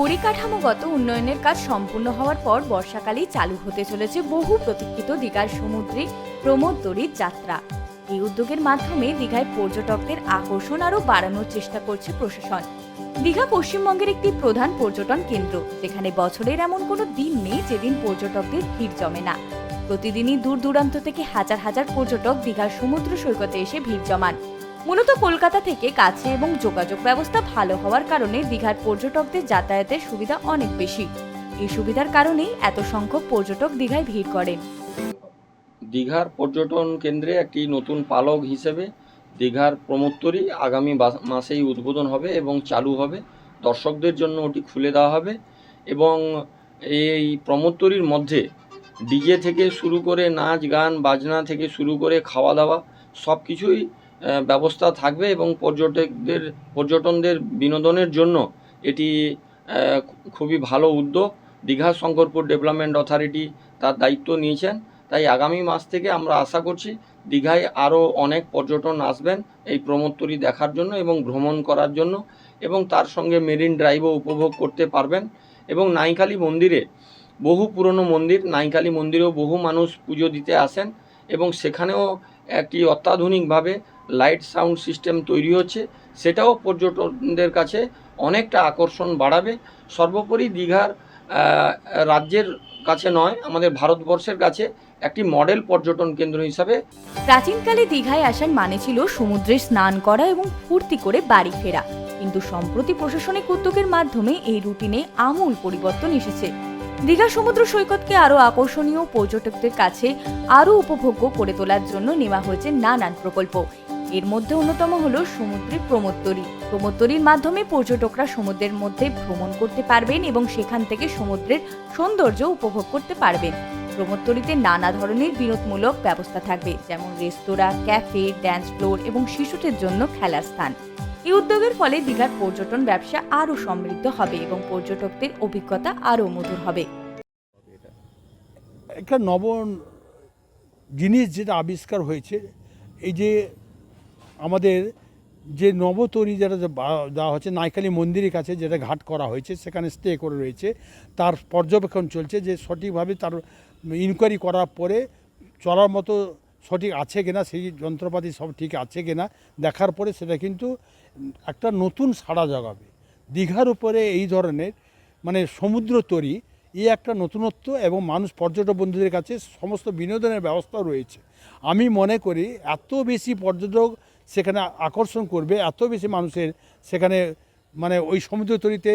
পরিকাঠামোগত উন্নয়নের কাজ সম্পূর্ণ হওয়ার পর বর্ষাকালেই চালু হতে চলেছে বহু প্রতীক্ষিত দীঘার সমুদ্রিক প্রমোদতরীর যাত্রা। এই উদ্যোগের মাধ্যমে দীঘায় পর্যটকদের আকর্ষণ আরও বাড়ানোর চেষ্টা করছে প্রশাসন। দীঘা পশ্চিমবঙ্গের একটি প্রধান পর্যটন কেন্দ্র, যেখানে বছরের এমন কোনো দিন নেই যেদিন পর্যটকদের ভিড় জমে না। প্রতিদিনই দূর দূরান্ত থেকে হাজার হাজার পর্যটক দীঘার সমুদ্র সৈকতে এসে ভিড় জমান। মূলত কলকাতা থেকে কাছে এবং যোগাযোগ ব্যবস্থা ভালো হওয়ার কারণে দীঘার পর্যটকদের যাতায়াতের সুবিধা অনেক বেশি। এই সুবিধার কারণেই এত সংখ্যক পর্যটক দীঘায় ভিড় করেন। দীঘার পর্যটন কেন্দ্রে একটি নতুন পালক হিসেবে দীঘার প্রমোত্তরী আগামী মাসেই উদ্বোধন হবে এবং চালু হবে। দর্শকদের জন্য ওটি খুলে দেওয়া হবে এবং এই প্রমোত্তরীর মধ্যে ডিজে থেকে শুরু করে নাচ, গান, বাজনা থেকে শুরু করে খাওয়া দাওয়া সব কিছুই ব্যবস্থা থাকবে এবং পর্যটকদের, পর্যটনদের বিনোদনের জন্য এটি খুবই ভালো উদ্যোগ। দীঘা শঙ্করপুর ডেভেলপমেন্ট অথরিটি তার দায়িত্ব নিয়েছেন। তাই আগামী মাস থেকে আমরা আশা করছি দীঘায় আরও অনেক পর্যটন আসবেন এই প্রমোত্তরী দেখার জন্য এবং ভ্রমণ করার জন্য এবং তার সঙ্গে মেরিন ড্রাইভও উপভোগ করতে পারবেন এবং নাইকালি মন্দিরে, বহু পুরনো মন্দির, নাইকালি মন্দিরেও বহু মানুষ পুজো দিতে আসেন এবং সেখানেও একটি অত্যাধুনিকভাবে লাইট সাউন্ড সিস্টেম তৈরি হচ্ছে, সেটাও পর্যটকদের কাছে অনেকটা আকর্ষণ বাড়াবে। সর্বোপরি দীঘার রাজ্যের কাছে নয়, আমাদের ভারতবর্ষের কাছে একটি মডেল পর্যটন কেন্দ্র হিসাবে। প্রাচীনকালে দীঘায় আসার মানে ছিল সমুদ্রে স্নান করা এবং ফুর্তি করে বাড়ি ফেরা। কিন্তু সম্প্রতি প্রশাসনিক উদ্যোগের মাধ্যমে এই রুটিনে আমূল পরিবর্তন এসেছে। দীঘা সমুদ্র সৈকতকে আরও আকর্ষণীয় পর্যটকদের কাছে আরও উপভোগ্য করে তোলার জন্য নেওয়া হয়েছে নানান প্রকল্প। এর মধ্যে অন্যতম হলো সমুদ্রের প্রমোত্তরী। প্রমোত্তরীর মাধ্যমে পর্যটকরা সমুদ্রের মধ্যে ভ্রমণ করতে পারবেন এবং সেখান থেকে সমুদ্রের সৌন্দর্য উপভোগ করতে পারবেন। প্রমোত্তরীতে নানা ধরনের বিনোদমূলক ব্যবস্থা থাকবে, যেমন রেস্তোরাঁ, ক্যাফে ড্যান্স ফ্লোর এবং শিশুদের জন্য খেলার স্থান। এই উদ্যোগের ফলে দীঘার পর্যটন ব্যবসা আরও সমৃদ্ধ হবে এবং পর্যটকদের অভিজ্ঞতা আরও মধুর হবে। একটা নব জিনিস যেটা আবিষ্কার হয়েছে, এই যে আমাদের যে নবতরী যেটা দেওয়া হচ্ছে, নাইকালি মন্দিরের কাছে যেটা ঘাট করা হয়েছে, সেখানে স্টে করে রয়েছে। তার পর্যবেক্ষণ চলছে যে সঠিকভাবে তার ইনকোয়ারি করার পরে চলার মতো সঠিক আছে কিনা, সেই যন্ত্রপাতি সব ঠিক আছে কিনা, দেখার পরে সেটা কিন্তু একটা নতুন সাড়া জাগাবে। দীঘার উপরে এই ধরনের মানে সমুদ্র তরী এই একটা নতুনত্ব এবং মানুষ, পর্যটক বন্ধুদের কাছে সমস্ত বিনোদনের ব্যবস্থা রয়েছে। আমি মনে করি এত বেশি পর্যটক সেখানে আকর্ষণ করবে এত বেশি মানুষের সেখানে মানে ওই সমুদ্র তরীতে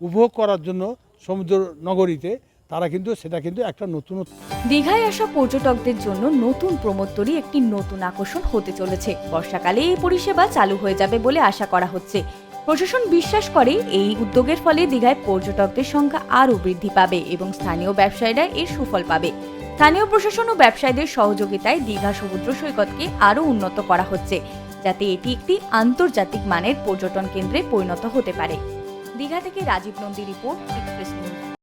উপভোগ করার জন্য সমুদ্র নগরীতে, তারা কিন্তু সেটা কিন্তু একটা নতুনত্ব। দীঘায় আসা পর্যটকদের জন্য নতুন প্রমোত্তরী একটি নতুন আকর্ষণ হতে চলেছে। বর্ষাকালে এই পরিষেবা চালু হয়ে যাবে বলে আশা করা হচ্ছে। প্রশাসন বিশ্বাস করে এই উদ্যোগের ফলে দীঘায় পর্যটকদের সংখ্যা আরও বৃদ্ধি পাবে এবং স্থানীয় ব্যবসায়ীরা এর সুফল পাবে। স্থানীয় প্রশাসন ও ব্যবসায়ীদের সহযোগিতায় দীঘা সমুদ্র সৈকতকে আরও উন্নত করা হচ্ছে। যাতে এটি একটি আন্তর্জাতিক মানের পর্যটন কেন্দ্রে পরিণত হতে পারে। দীঘা থেকে Rajib Nandi report express news